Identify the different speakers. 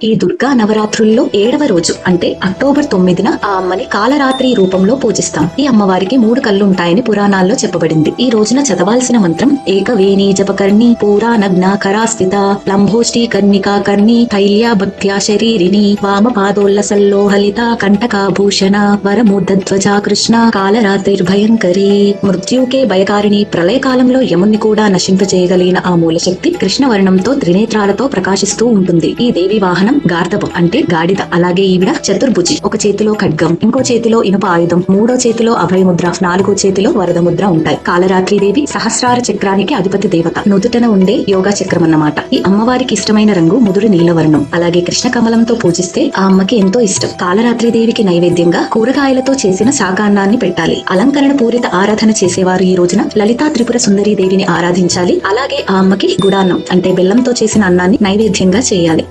Speaker 1: ఈ దుర్గా నవరాత్రుల్లో ఏడవ రోజు అంటే అక్టోబర్ తొమ్మిదిన ఆ అమ్మని కాలరాత్రి రూపంలో పూజిస్తాం. ఈ అమ్మవారికి మూడు కళ్ళు ఉంటాయని పురాణాల్లో చెప్పబడింది. ఈ రోజున చదవాల్సిన మంత్రం ఏకవేణి జపకర్ణి పూరానగ్న కరాస్థిత లంభోష్టి కర్ణికా కర్ణి తైల్యా భక్త్యా శరీరిని వామ పాదోల్లసల్లోహలిత కంటకాభూషణ వరమూర్ధధ్వజ కృష్ణ కాలరాత్రిర్భయంకరి మృత్యుకే భయకారిణి ప్రళయకాలంలో యముని కూడా నశింపజేయగలిగిన ఆ మూలశక్తి కృష్ణవర్ణంతో త్రినేత్రాలతో ప్రకాశిస్తూ ఉంటుంది. ఈ దేవి వాహనం గార్ధపం అంటే గాడిద అలాగే ఈవిడ చతుర్భుజి. ఒక చేతిలో ఖడ్గం ఇంకో చేతిలో ఇనుప ఆయుధం మూడో చేతిలో అభయముద్ర నాలుగో చేతిలో వరద ముద్ర ఉంటాయి. కాలరాత్రి దేవి సహస్రార చక్రానికి అధిపతి దేవత. నుదుటన ఉండే యోగా చక్రం అన్నమాట ఈ అమ్మవారికి ఇష్టమైన రంగు ముదురు నీలవర్ణం. అలాగే కృష్ణ కమలంతో పూజిస్తే ఆ అమ్మకి ఎంతో ఇష్టం. కాలరాత్రి దేవికి నైవేద్యంగా కూరగాయలతో చేసిన శాకాన్నాన్ని పెట్టాలి. అలంకరణ పూరిత ఆరాధన చేసేవారు ఈ రోజున లలితా త్రిపుర సుందరి దేవిని ఆరాధించాలి. అలాగే ఆ అమ్మకి గుడాన్నం అంటే బెల్లంతో చేసిన అన్నాన్ని నైవేద్యంగా చేయాలి.